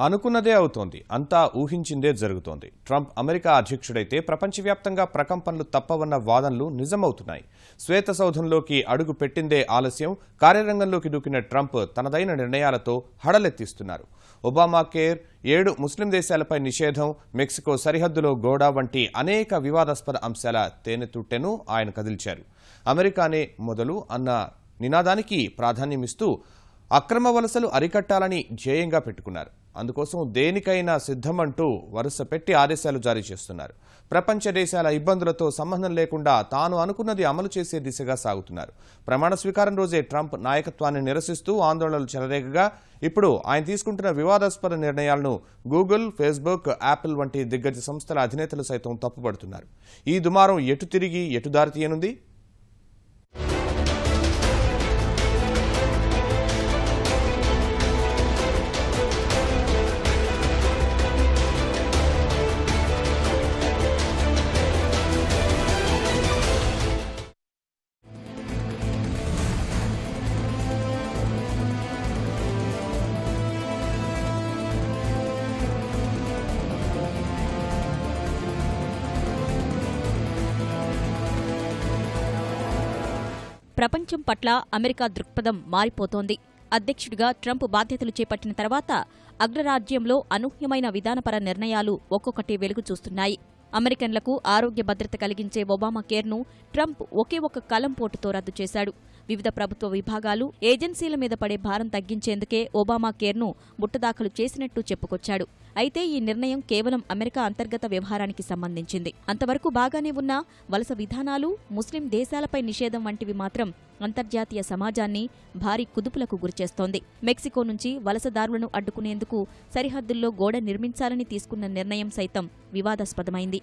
అనుకున్నదే అవుతోంది. అంతా ఊహించిందే జరుగుతోంది. ట్రంప్ అమెరికా అధ్యక్షుడైతే ప్రపంచవ్యాప్తంగా ప్రకంపనలు తప్పవన్న వాదనలు నిజమవుతున్నాయి. శ్వేత సౌధంలోకి అడుగు పెట్టిందే ఆలస్యం. కార్యరంగంలోకి దూకిన ట్రంప్ తనదైన నిర్ణయాలతో హడలెత్తిస్తున్నారు. ఒబామా కేర్ ఏడు ముస్లిం దేశాలపై నిషేధం మెక్సికో సరిహద్దులో గోడా వంటి అనేక వివాదాస్పద అంశాల తేనెతుట్టెను ఆయన కదిల్చారు. అమెరికానే మొదలు అన్న నినాదానికి ప్రాధాన్యమిస్తూ అక్రమ వలసలు అరికట్టాలని ధ్యేయంగా పెట్టుకున్నారు. అందుకోసం దేనికైనా సిద్ధమంటూ వరుస పెట్టి ఆదేశాలు జారీ చేస్తున్నారు. ప్రపంచ దేశాల ఇబ్బందులతో సంబంధం లేకుండా తాను అనుకున్నది అమలు చేసే దిశగా సాగుతున్నారు. ప్రమాణ స్వీకారం రోజే ట్రంప్ నాయకత్వాన్ని నిరసిస్తూ ఆందోళనలు చెలరేగగా ఇప్పుడు ఆయన తీసుకుంటున్న వివాదాస్పద నిర్ణయాలను గూగుల్ ఫేస్బుక్ యాపిల్ వంటి దిగ్గజ సంస్థల అధినేతలు సైతం తప్పుపడుతున్నారు. ఈ దుమారం ఎటు తిరిగి ఎటు దారితీయనుంది ప్రపంచం పట్ల అమెరికా దృక్పథం మారిపోతోంది. అధ్యక్షుడిగా ట్రంప్ బాధ్యతలు చేపట్టిన తర్వాత అగ్రరాజ్యంలో అనూహ్యమైన విధానపర నిర్ణయాలు ఒక్కొక్కటి వెలుగు చూస్తున్నాయి. అమెరికన్లకు ఆరోగ్య భద్రత కలిగించే ఒబామా కేర్ను ట్రంప్ ఒకే ఒక్క కలం పోటుతో రద్దు చేశాడు. వివిధ ప్రభుత్వ విభాగాలు ఏజెన్సీల మీద పడే భారం తగ్గించేందుకే ఒబామా కేర్ను ముట్టదాఖలు చేసినట్టు చెప్పుకొచ్చాడు. అయితే ఈ నిర్ణయం కేవలం అమెరికా అంతర్గత వ్యవహారానికి సంబంధించింది. అంతవరకు బాగానే ఉన్న వలస విధానాలు ముస్లిం దేశాలపై నిషేధం వంటివి మాత్రం అంతర్జాతీయ సమాజాన్ని భారీ కుదుపులకు గురిచేస్తోంది. మెక్సికో నుంచి వలసదారులను అడ్డుకునేందుకు సరిహద్దుల్లో గోడ నిర్మించాలని తీసుకున్న నిర్ణయం సైతం వివాదాస్పదమైంది.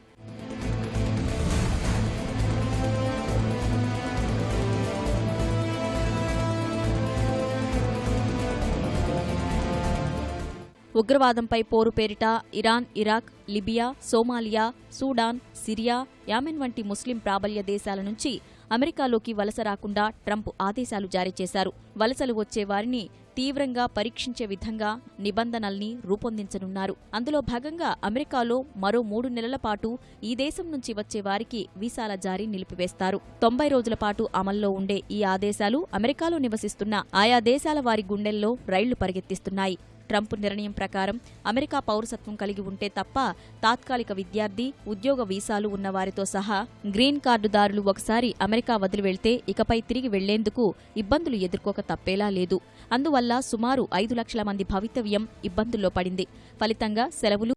ఉగ్రవాదంపై పోరు పేరిట Iran Iraq Libya Somalia Sudan Syria Yemen వంటి ముస్లిం ప్రాబల్య దేశాల నుంచి అమెరికాలోకి వలస రాకుండా ట్రంప్ ఆదేశాలు జారీ చేశారు. వలసలు వచ్చే వారిని తీవ్రంగా పరీక్షించే విధంగా నిబంధనల్ని రూపొందించనున్నారు. అందులో భాగంగా అమెరికాలో మరో మూడు నెలల పాటు ఈ దేశం నుంచి వచ్చే వారికి వీసాల జారీ నిలిపివేస్తారు. తొంభై రోజుల పాటు అమల్లో ఉండే ఈ ఆదేశాలు అమెరికాలో నివసిస్తున్న ఆయా దేశాల వారి గుండెల్లో రైళ్ళు పరిగెత్తిస్తున్నాయి. ట్రంప్ నిర్ణయం ప్రకారం అమెరికా పౌరసత్వం కలిగి ఉంటే తప్ప తాత్కాలిక విద్యార్థి ఉద్యోగ వీసాలు ఉన్నవారితో సహా గ్రీన్ కార్డుదారులు ఒకసారి అమెరికా వదిలి వెళ్తే ఇకపై తిరిగి వెళ్ళేందుకు ఇబ్బందులు ఎదుర్కోక తప్పేలా లేదు. అందువల్ల సుమారు ఐదు లక్షల మంది భవితవ్యం ఇబ్బందుల్లో పడింది. ఫలితంగా సెలవులు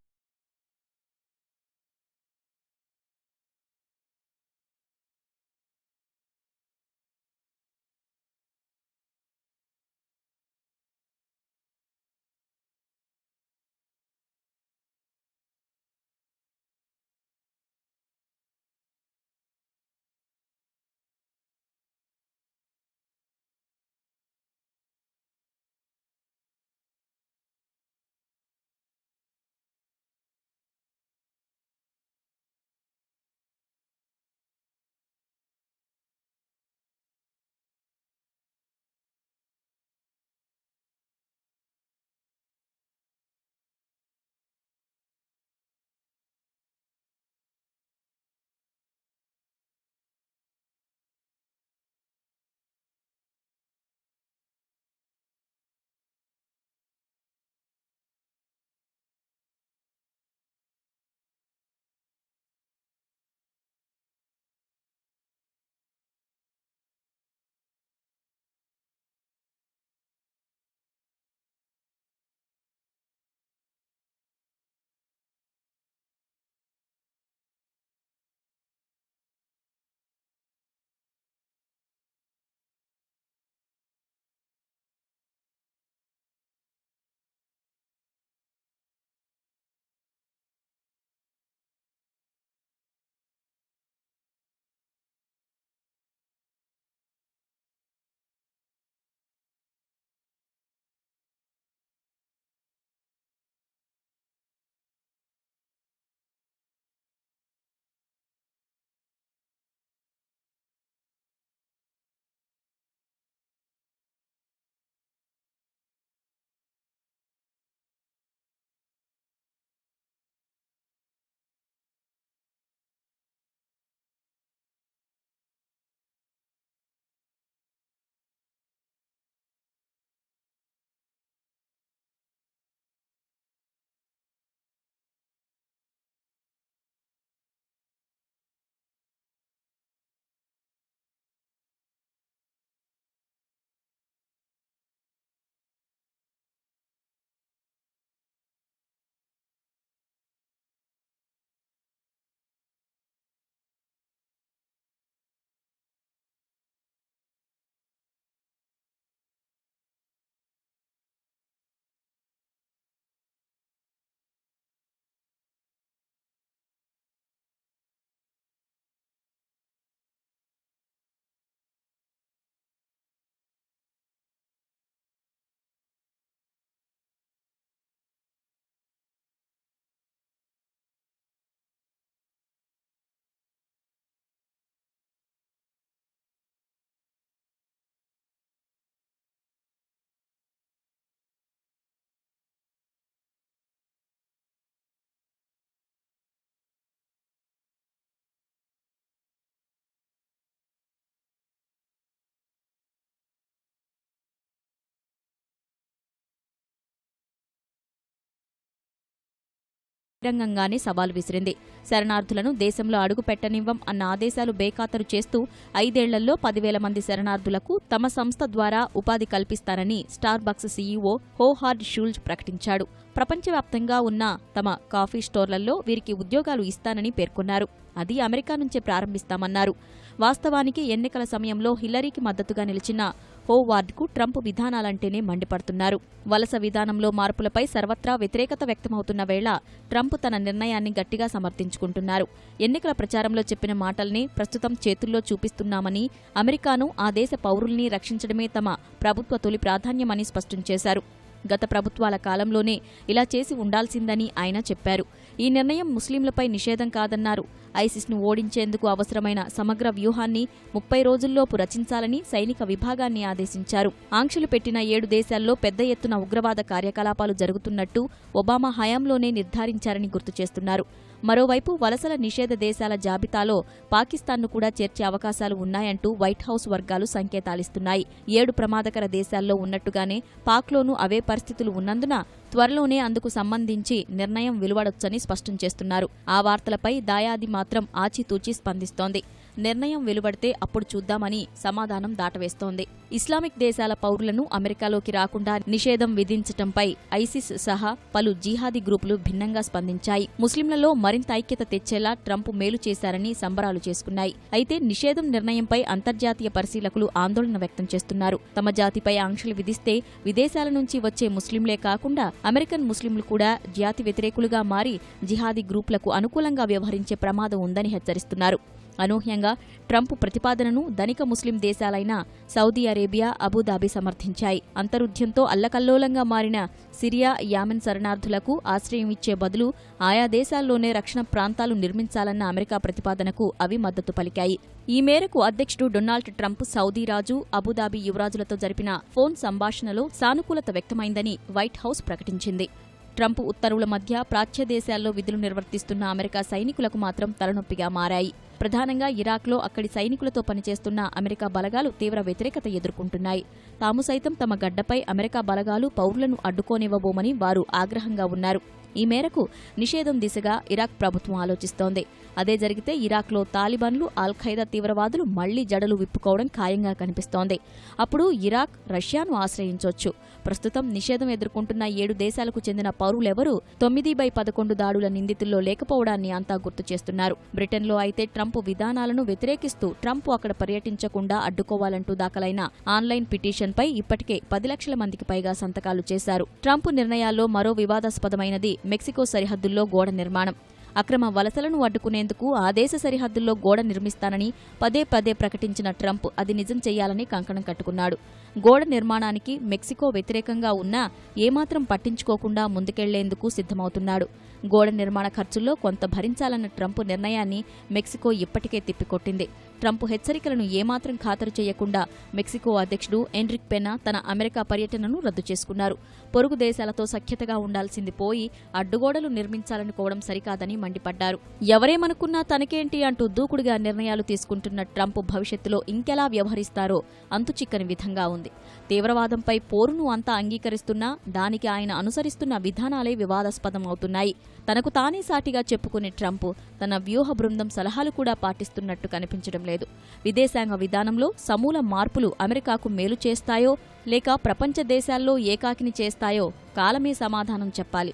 బహిరంగంగానే సవాల్ విసిరింది. శరణార్థులను దేశంలో అడుగు పెట్టనివ్వం అన్న ఆదేశాలు బేఖాతరు చేస్తూ ఐదేళ్ళలో పదివేల మంది శరణార్థులకు తమ సంస్థ ద్వారా ఉపాధి కల్పిస్తానని Starbucks CEO Howard Schultz ప్రకటించాడు. ప్రపంచవ్యాప్తంగా ఉన్న తమ కాఫీ స్టోర్లలో వీరికి ఉద్యోగాలు ఇస్తానని పేర్కొన్నారు. అది అమెరికా నుంచే ప్రారంభిస్తామన్నారు. వాస్తవానికి ఎన్నికల సమయంలో హిల్లరీకి మద్దతుగా నిలిచిన హోవార్డ్కు ట్రంప్ విధానాలంటేనే మండిపడుతున్నారు. వలస విధానంలో మార్పులపై సర్వత్రా వ్యతిరేకత వ్యక్తమవుతున్న వేళ ట్రంప్ తన నిర్ణయాన్ని గట్టిగా సమర్థించుకుంటున్నారు. ఎన్నికల ప్రచారంలో చెప్పిన మాటల్ని ప్రస్తుతం చేతుల్లో చూపిస్తున్నామని అమెరికాను ఆ దేశ పౌరుల్ని రక్షించడమే తమ ప్రభుత్వ తొలి ప్రాధాన్యమని స్పష్టం చేశారు. గత ప్రభుత్వాల కాలంలోనే ఇలా చేసి ఉండాల్సిందని ఆయన చెప్పారు. ఈ నిర్ణయం ముస్లింలపై నిషేధం కాదన్నారు. ఐసిస్ను ఓడించేందుకు అవసరమైన సమగ్ర వ్యూహాన్ని ముప్పై రోజుల్లోపు రచించాలని సైనిక విభాగాన్ని ఆదేశించారు. ఆంక్షలు పెట్టిన ఏడు దేశాల్లో పెద్ద ఎత్తున ఉగ్రవాద కార్యకలాపాలు జరుగుతున్నట్టు ఒబామా హయాంలోనే నిర్ధారించారని గుర్తు చేస్తున్నారు మరోవైపు వలసల నిషేధ దేశాల జాబితాలో పాకిస్తాన్ను కూడా చేర్చే అవకాశాలు ఉన్నాయంటూ వైట్ హౌస్ వర్గాలు సంకేతాలిస్తున్నాయి. ఏడు ప్రమాదకర దేశాల్లో ఉన్నట్టుగానే పాక్లోనూ అవే పరిస్థితులు ఉన్నందున త్వరలోనే అందుకు సంబంధించి నిర్ణయం వెలువడొచ్చని స్పష్టం చేస్తున్నారు. ఆ వార్తలపై దాయాది మాత్రం ఆచితూచి స్పందిస్తోంది. నిర్ణయం వెలువడితే అప్పుడు చూద్దామని సమాధానం దాటవేస్తోంది. ఇస్లామిక్ దేశాల పౌరులను అమెరికాలోకి రాకుండా నిషేధం విధించటంపై ఐసిస్ సహా పలు జీహాదీ గ్రూపులు భిన్నంగా స్పందించాయి. ముస్లింలలో మరింత ఐక్యత తెచ్చేలా ట్రంప్ మేలు చేశారని సంబరాలు చేసుకున్నాయి. అయితే నిషేధం నిర్ణయంపై అంతర్జాతీయ పరిశీలకులు ఆందోళన వ్యక్తం చేస్తున్నారు. తమ జాతిపై ఆంక్షలు విధిస్తే విదేశాల నుంచి వచ్చే ముస్లింలే కాకుండా అమెరికన్ ముస్లింలు కూడా జాతి వ్యతిరేకులుగా మారి జిహాదీ గ్రూపులకు అనుకూలంగా వ్యవహరించే ప్రమాదం ఉందని హెచ్చరిస్తున్నారు. అనూహ్యంగా ట్రంప్ ప్రతిపాదనను ధనిక ముస్లిం దేశాలైన సౌదీ అరేబియా అబుదాబి సమర్థించాయి. అంతరుధ్యంతో అల్లకల్లోలంగా మారిన సిరియా యామెన్ శరణార్థులకు ఆశ్రయం ఇచ్చే బదులు ఆయా దేశాల్లోనే రక్షణ ప్రాంతాలు నిర్మించాలన్న అమెరికా ప్రతిపాదనకు అవి మద్దతు పలికాయి. ఈ మేరకు అధ్యక్షుడు డొనాల్డ్ ట్రంప్ సౌదీ రాజు అబుదాబి యువరాజులతో జరిపిన ఫోన్ సంభాషణలో సానుకూలత వ్యక్తమైందని వైట్ హౌస్ ప్రకటించింది. ట్రంప్ ఉత్తర్వుల మధ్య ప్రాచ్య దేశాల్లో విధులు నిర్వర్తిస్తున్న అమెరికా సైనికులకు మాత్రం తలనొప్పిగా మారాయి. ప్రధానంగా ఇరాక్లో అక్కడి సైనికులతో పనిచేస్తున్న అమెరికా బలగాలు తీవ్ర వ్యతిరేకత ఎదుర్కొంటున్నాయి. తాము సైతం తమ గడ్డపై అమెరికా బలగాలు పౌరులను అడ్డుకోనివ్వబోమని వారు ఆగ్రహంగా ఉన్నారు. ఈ మేరకు నిషేధం దిశగా ఇరాక్ ప్రభుత్వం ఆలోచిస్తోంది. అదే జరిగితే ఇరాక్లో తాలిబాన్లు అల్ ఖైదా తీవ్రవాదులు మళ్ళీ జడలు విప్పుకోవడం ఖాయంగా కనిపిస్తోంది. అప్పుడు ఇరాక్ రష్యాను ఆశ్రయించొచ్చు. ప్రస్తుతం నిషేధం ఎదుర్కొంటున్న ఏడు దేశాలకు చెందిన పౌరులెవరూ తొమ్మిది బై పదకొండు దాడుల నిందితుల్లో లేకపోవడాన్ని అంతా గుర్తు చేస్తున్నారు. బ్రిటన్లో అయితే ట్రంప్ విధానాలను వ్యతిరేకిస్తూ ట్రంప్ అక్కడ పర్యటించకుండా అడ్డుకోవాలంటూ దాఖలైన ఆన్లైన్ పిటిషన్పై ఇప్పటికే పది లక్షల మందికి పైగా సంతకాలు చేశారు. ట్రంప్ నిర్ణయాల్లో మరో వివాదాస్పదమైనది మెక్సికో సరిహద్దుల్లో గోడ నిర్మాణం. అక్రమ వలసలను అడ్డుకునేందుకు ఆ దేశ సరిహద్దుల్లో గోడ నిర్మిస్తానని పదే పదే ప్రకటించిన ట్రంప్ అది నిజం చేయాలని కంకణం కట్టుకున్నాడు. గోడ నిర్మాణానికి మెక్సికో వ్యతిరేకంగా ఉన్నా ఏమాత్రం పట్టించుకోకుండా ముందుకెళ్ళేందుకు సిద్ధమవుతున్నాడు. గోడ నిర్మాణ ఖర్చుల్లో కొంత భరించాలన్న ట్రంప్ నిర్ణయాన్ని మెక్సికో ఇప్పటికే తిప్పికొట్టింది. ట్రంప్ హెచ్చరికలను ఏమాత్రం ఖాతరు చేయకుండా మెక్సికో అధ్యక్షుడు ఎన్రిక్ పెనా తన అమెరికా పర్యటనను రద్దు చేసుకున్నారు. పొరుగు దేశాలతో సఖ్యతగా ఉండాల్సింది పోయి అడ్డుగోడలు నిర్మించాలనుకోవడం సరికాదని మండిపడ్డారు. ఎవరేమనుకున్నా తనకేంటి అంటూ దూకుడుగా నిర్ణయాలు తీసుకుంటున్న ట్రంప్ భవిష్యత్తులో ఇంకెలా వ్యవహరిస్తారో అంతుచిక్కని విధంగా ఉంది. తీవ్రవాదంపై పోరును అంతా అంగీకరిస్తున్నా దానికి ఆయన అనుసరిస్తున్న విధానాలే వివాదాస్పదం అవుతున్నాయి తనకు తానే సాటిగా చెప్పుకునే ట్రంప్ తన వ్యూహ బృందం సలహాలు కూడా పాటిస్తున్నట్టు కనిపించడం లేదు. విదేశాంగ విధానంలో సమూల మార్పులు అమెరికాకు మేలు చేస్తాయో లేక ప్రపంచ దేశాల్లో ఏకాకిని చేస్తాయో కాలమే సమాధానం చెప్పాలి.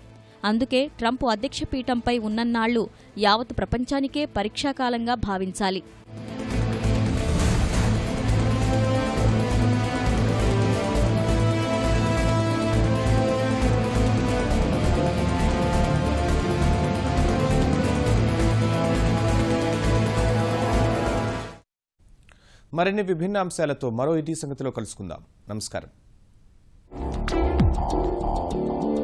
అందుకే ట్రంప్ అధ్యక్ష పీఠంపై ఉన్నన్నాళ్ళు యావత్ ప్రపంచానికే పరీక్షాకాలంగా భావించాలి. మరిన్ని విభిన్న అంశాలతో మరో ఇటీ సంగతిలో కలుసుకుందాం. నమస్కారం.